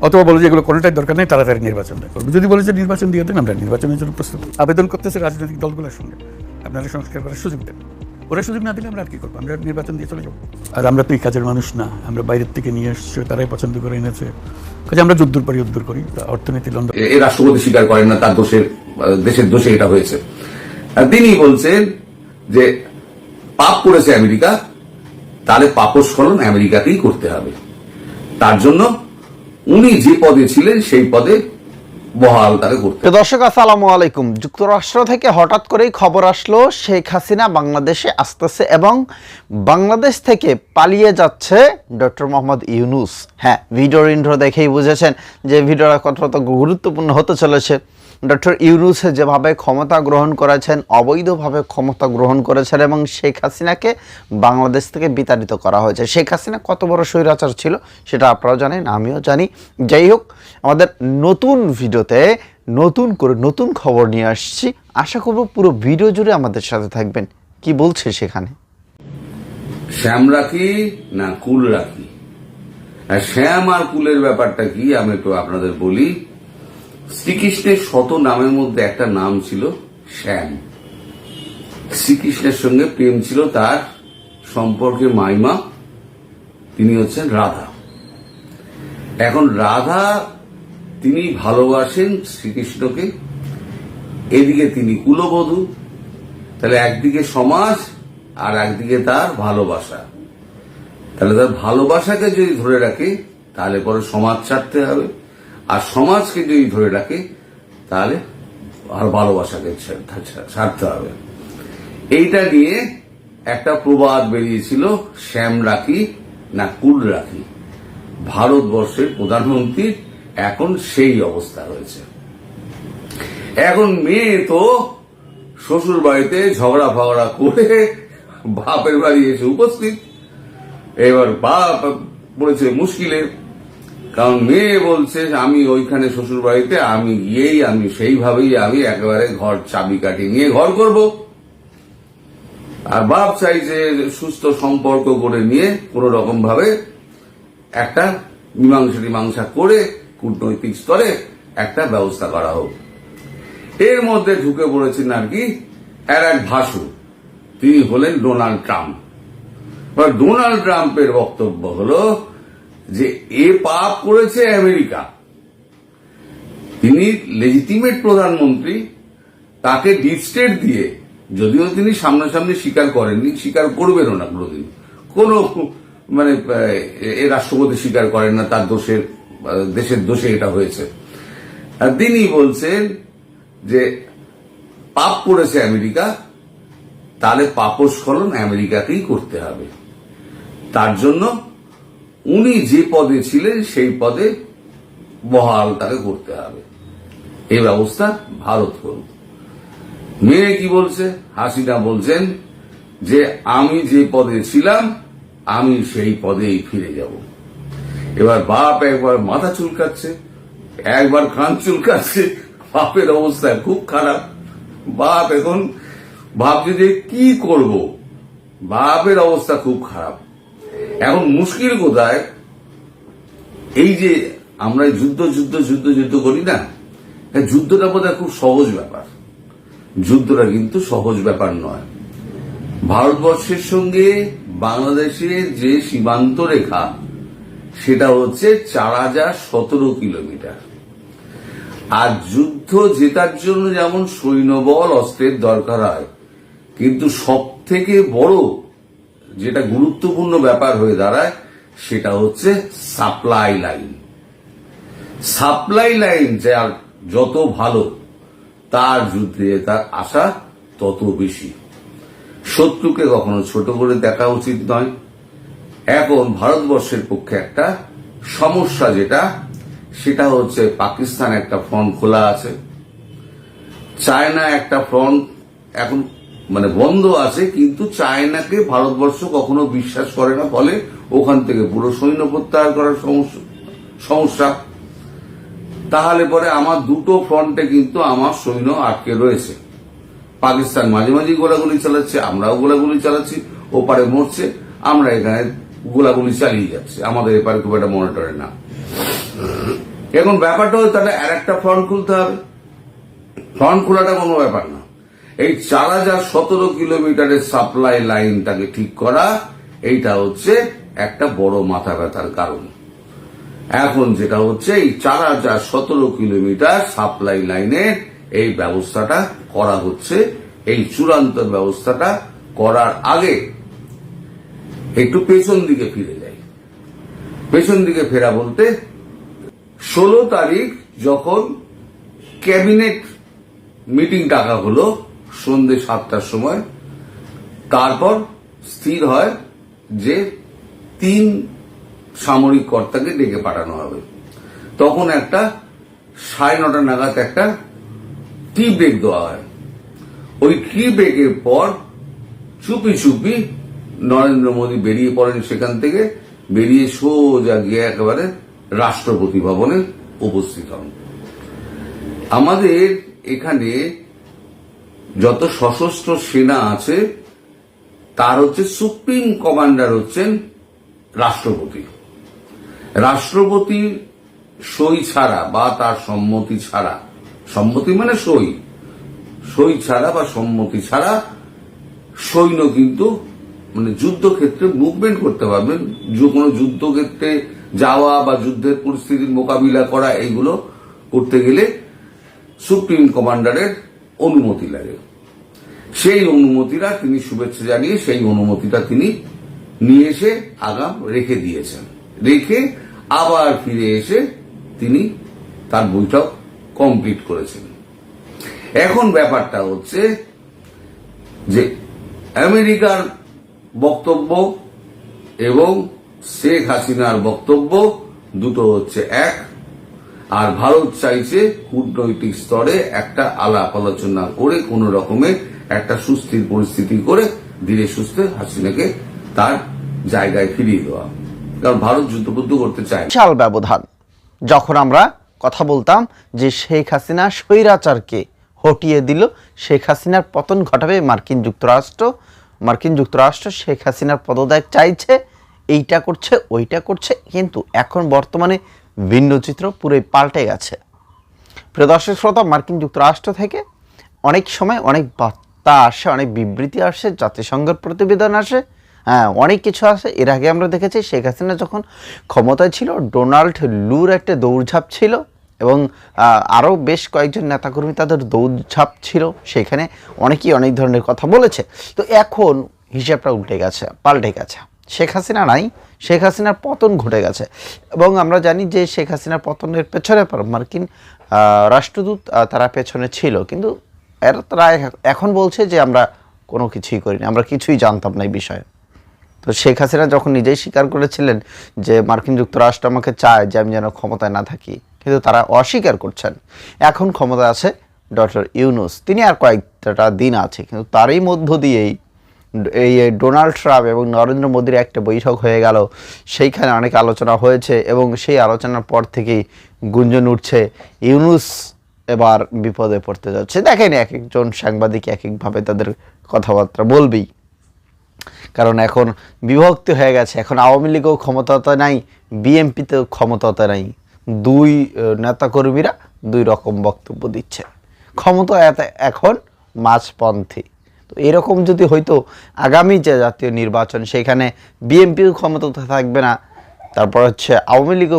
অথবা বলে যে এগুলো কোনোটাই দরকার নেই, তাড়াতাড়ি নির্বাচন দেয় করব। যদি বলে যে নির্বাচন দিয়ে দেন, আমরা নির্বাচনের জন্য প্রস্তুত। আবেদন করতেছে রাজনৈতিক দলগুলোর সঙ্গে। আপনারা সংস্কার করার সুযোগ দেন। ওরা সুযোগ না দিলে আমরা আর কি করব? আমরা নির্বাচন দিয়ে চলে যাব। আর আমরা তো এই কাজের মানুষ না। আমরা বাইরের থেকে নিয়ে এসছে, তারাই পছন্দ করে এনেছে। কাজে আমরা যুদ্ধর পরে যুদ্ধ করি। অর্থনীতি লন্ডন এ রাষ্ট্রপতি স্বীকার করেন না, তার দোষের, দেশের দোষে এটা হয়েছে। তিনি বলছেন যে, পাপ করেছে আমেরিকা, তাহলে পাপস্খলন আমেরিকাকেই করতে হবে। তার জন্য উনি যে পদে ছিলেন, সেই পদে দর্শক, আসসালামু আলাইকুম। যুক্তরাষ্ট্র থেকে হঠাৎ করেই খবর আসলো, শেখ হাসিনা বাংলাদেশে আসতেছে এবং বাংলাদেশ থেকে পালিয়ে যাচ্ছে ডক্টর মোহাম্মদ ইউনুস। হ্যাঁ ভিডিওর ইন্ট্রো দেখেই বুঝেছেন যে ভিডিওটা কতটা গুরুত্বপূর্ণ হতে চলেছে। ডক্টর ইউনুস যেভাবে ক্ষমতা গ্রহণ করেছেন, অবৈধভাবে ক্ষমতা গ্রহণ করেছেন এবং শেখ হাসিনাকে বাংলাদেশ থেকে বিতাড়িত করা হয়েছে। শেখ হাসিনা কত বড় স্বৈরাচার ছিল সেটা আপনারাও জানেন, আমিও জানি। যাই হোক, আমাদের নতুন ভিডিওতে নতুন করে নতুন খবর নিয়ে আসছি। আশা করব পুরো ভিডিও জুড়ে আমাদের সাথে থাকবেন। কি বলছে সেখানে? শ্যাম রাখি না কুল রাখি? শ্যাম আর কুলের ব্যাপারটা কি? আমি একটু আপনাদের বলি। শ্রীকৃষ্ণের শত নামের মধ্যে একটা নাম ছিল শ্যাম। শ্রীকৃষ্ণের সঙ্গে প্রেম ছিল তার সম্পর্কে মাইমা, তিনি হচ্ছেন রাধা। এখন রাধা তিনি ভালোবাসেন শ্রীকৃষ্ণকে, এদিকে তিনি কুলবধূ, তাহলে একদিকে সমাজ আর একদিকে তার ভালোবাসা। তাহলে তার ভালোবাসাকে যদি ধরে রাখে, তাহলে পরে সমাজ ছাড়তে হবে। আর সমাজকে যদি ধরে রাখে, তাহলে আর ভালোবাসাকে ছাড়তে হবে। এইটা নিয়ে একটা প্রবাদ বেরিয়েছিল, শ্যাম রাখি না কুল রাখি। ভারতবর্ষের প্রধানমন্ত্রীর এখন সেই অবস্থা হয়েছে। এখন মেয়ে তো শ্বশুর বাড়িতে ঝগড়া ফগড়া করে বাপের বাড়ি এসে উপস্থিত। এবার বাপ পড়েছে মুশকিলে কারণ মেয়ে বলছে, আমি ওইখানে শ্বশুর বাড়িতে আমি গিয়েই, আমি সেইভাবেই আমি একেবারে ঘর চাবি কাটি নিয়ে ঘর করব। আর বাপ চাইছে সুস্থ সম্পর্ক করে নিয়ে কোন রকম ভাবে একটা মীমাংসা টিমাংসা করে, কূটনৈতিক স্তরে একটা ব্যবস্থা করা হোক। এর মধ্যে ঢুকে পড়েছেন আর কি আর এক ভাসু তিনি হলেন ডোনাল্ড ট্রাম্প। ডোনাল্ড ট্রাম্পের বক্তব্য হলো যে এ পাপ করেছে আমেরিকা। তিনি লেজিটিমেট প্রধানমন্ত্রী, তাকে ডিপ স্টেট দিয়ে, যদিও তিনি সামনাসামনি স্বীকার করেননি, স্বীকার করবেনও না কোনোদিন। কোন মানে এ রাষ্ট্রপতি স্বীকার করেন না, তার দোষের, দেশের দোষে এটা হয়েছে। তিনি বলছেন যে পাপ করেছে আমেরিকা, তাহলে পাপস্খলন আমেরিকাকেই করতে হবে। তার জন্য উনি যে পদে ছিলেন, সেই পদে বহাল তাকে করতে হবে। এই ব্যবস্থা ভারত করুক। মেয়ে কি বলছে? হাসিনা বলছেন যে, আমি যে পদে ছিলাম, আমি সেই পদেই ফিরে যাব। এবার বাপ একবার মাথা চুলকাচ্ছে, একবার কান চুলকাচ্ছে, বাপের অবস্থা খুব খারাপ। বাপ এখন ভাবছে যে কি করব? বাপের অবস্থা খুব খারাপ। এখন মুশকিল কোথায়? এই যে আমরা যুদ্ধ যুদ্ধ যুদ্ধ যুদ্ধ করি না যুদ্ধটা বোধহয় খুব সহজ ব্যাপার। যুদ্ধটা কিন্তু সহজ ব্যাপার নয়। ভারতবর্ষের সঙ্গে বাংলাদেশের যে সীমান্ত রেখা, সেটা হচ্ছে চার হাজার সতেরো কিলোমিটার। আর যুদ্ধ জেতার জন্য যেমন সৈন্যবল, অস্ত্রের দরকার হয়, কিন্তু সব থেকে বড় যেটা গুরুত্বপূর্ণ ব্যাপার হয়ে দাঁড়ায়, সেটা হচ্ছে সাপ্লাই লাইন সাপ্লাই লাইন যার যত ভালো, তার যুদ্ধে তার আশা তত বেশি। শত্রুকে কখনো ছোট করে দেখা উচিত নয়। এখন ভারতবর্ষের পক্ষে একটা সমস্যা যেটা, সেটা হচ্ছে পাকিস্তান একটা ফ্রন্ট খোলা আছে। চায়না একটা ফ্রন্ট এখন মানে বন্ধ আছে, কিন্তু চায়নাকে ভারতবর্ষ কখনো বিশ্বাস করে না, ফলে ওখান থেকে পুরো সৈন্য প্রত্যাহার করার সমস্যা তাহলে পরে আমার দুটো ফ্রন্টে কিন্তু আমার সৈন্য আটকে রয়েছে। পাকিস্তান মাঝে মাঝে গোলাগুলি চালাচ্ছে, আমরাও গোলাগুলি চালাচ্ছি, ওপারে মরছে, আমরা এখানে গোলাগুলি চালিয়ে যাচ্ছি। আমাদের এপারে খুব একটা মনিটরে না। এখন ব্যাপারটা হচ্ছে তাহলে আর একটা ফ্রন্ট খুলতে হবে। ফ্রন্ট খোলাটা কোনো ব্যাপার না। এই চার হাজার সতেরো কিলোমিটারের সাপ্লাই লাইনটাকে ঠিক করা, এইটা হচ্ছে একটা বড় মাথা ব্যথার কারণ। এখন যেটা হচ্ছে, এই চার হাজার সতেরো কিলোমিটার সাপ্লাই লাইনের এই ব্যবস্থাটা করা হচ্ছে, এই চূড়ান্ত ব্যবস্থাটা করার আগে একটু পেছন দিকে ফিরে যাই। পেছন দিকে ফেরা বলতে, ষোলো তারিখ যখন ক্যাবিনেট মিটিং ডাকা হলো সন্ধে সাতটার সময়। তারপর স্থির হয় যে তিন সামরিক কর্তাকে ডেকে পাঠানো হবে। তখন একটা সাড়ে নটা নাগাদ একটা টি ব্রেক দেওয়া হয়। ওই টি ব্রেকের পর চুপি চুপি নরেন্দ্র মোদী বেরিয়ে পড়েন সেখান থেকে, বেরিয়ে সোজা গিয়ে একেবারে রাষ্ট্রপতি ভবনে উপস্থিত হন। আমাদের এখানে যত সশস্ত্র সেনা আছে, তার হচ্ছে সুপ্রিম কমান্ডার হচ্ছেন রাষ্ট্রপতি। রাষ্ট্রপতির সই ছাড়া বা তার সম্মতি ছাড়া, সম্মতি মানে সই সই ছাড়া বা সম্মতি ছাড়া সৈন্য কিন্তু মানে যুদ্ধক্ষেত্রে মুভমেন্ট করতে পারবেন। যে কোনো যুদ্ধক্ষেত্রে যাওয়া বা যুদ্ধের পরিস্থিতির মোকাবিলা করা, এইগুলো করতে গেলে সুপ্রিম কমান্ডারের অনুমতি লাগে সেই অনুমতিটা তিনি শুভেচ্ছা জানিয়ে, সেই অনুমতিটা তিনি নিয়ে এসে আগাম রেখে দিয়েছেন। রেখে আবার ফিরে এসে তিনি তার বৈঠক কমপ্লিট করেছেন। এখন ব্যাপারটা হচ্ছে যে আমেরিকার বক্তব্য এবং শেখ হাসিনার বক্তব্য দুটো হচ্ছে এক আর ভারত চাইছে কূটনৈতিক স্তরে একটা আলাপ আলোচনা করে কোন রকমের একটা সুস্থির পরিস্থিতি করে ধীরে সুস্থে হাসিনাকে তার জায়গায় ফিরিয়ে দেওয়া। কারণ ভারত যুদ্ধবুদ্ধ করতে চায় বিশাল ব্যবধান। যখন আমরা কথা বলতাম যে শেখ হাসিনা স্বৈরাচারকে হটিয়ে দিল, শেখ হাসিনার পতন ঘটাবে মার্কিন যুক্তরাষ্ট্র। মার্কিন যুক্তরাষ্ট্র শেখ হাসিনার পদত্যাগ চাইছে, এইটা করছে, ওইটা করছে। কিন্তু এখন বর্তমানে ভিন্ন চিত্র পুরোই পাল্টে গেছে। প্রিয় দর্শক শ্রোতা, মার্কিন যুক্তরাষ্ট্র থেকে অনেক সময় অনেক বার্তা আসে, অনেক বিবৃতি আসে, জাতিসংঘের প্রতিবেদন আসে হ্যাঁ অনেক কিছু আসে। এর আগে আমরা দেখেছি শেখ হাসিনা যখন ক্ষমতায় ছিল, ডোনাল্ড লুর একটা দৌড়ঝাঁপ ছিল এবং আরও বেশ কয়েকজন নেতাকর্মী তাদের দৌড়ঝাঁপ ছিল। সেখানে অনেকেই অনেক ধরনের কথা বলেছে। তো এখন হিসাবটা উল্টে গেছে, পাল্টে গেছে। শেখ হাসিনা নাই শেখ হাসিনার পতন ঘটে গেছে। এবং আমরা জানি যে শেখ হাসিনার পতনের পেছনে মার্কিন রাষ্ট্রদূত তারা পেছনে ছিল। কিন্তু এর তারা এখন বলছে যে আমরা কোনো কিছুই করিনি, আমরা কিছুই জানতাম না এই বিষয়ে। তো শেখ হাসিনা যখন নিজেই স্বীকার করেছিলেন যে মার্কিন যুক্তরাষ্ট্র আমাকে চায় যে আমি যেন ক্ষমতায় না থাকি, কিন্তু তারা অস্বীকার করছেন। এখন ক্ষমতা আছে ডক্টর ইউনুস। তিনি আর কয়েকটা দিন আছে, কিন্তু তারই মধ্য দিয়েই এই ডোনাল্ড ট্রাম্প এবং নরেন্দ্র মোদীর একটা বৈঠক হয়ে গেল। সেইখানে অনেক আলোচনা হয়েছে এবং সেই আলোচনার পর থেকেই গুঞ্জন উঠছে ইউনুস এবার বিপদে পড়তে যাচ্ছে। দেখেন এক একজন সাংবাদিক এক একভাবে তাদের কথাবার্তা বলবেই। কারণ এখন বিভক্তি হয়ে গেছে। এখন আওয়ামী লীগও ক্ষমতাতে নাই, বিএনপিতেও ক্ষমতাতে নাই। দুই নেতাকর্মীরা দুই রকম বক্তব্য দিচ্ছে ক্ষমতা এখন মাঝপন্থী। তো এরকম যদি হয়তো আগামী যে জাতীয় নির্বাচন, সেখানে বিএনপিও ক্ষমতা থাকবে না, তারপর হচ্ছে আওয়ামী লীগও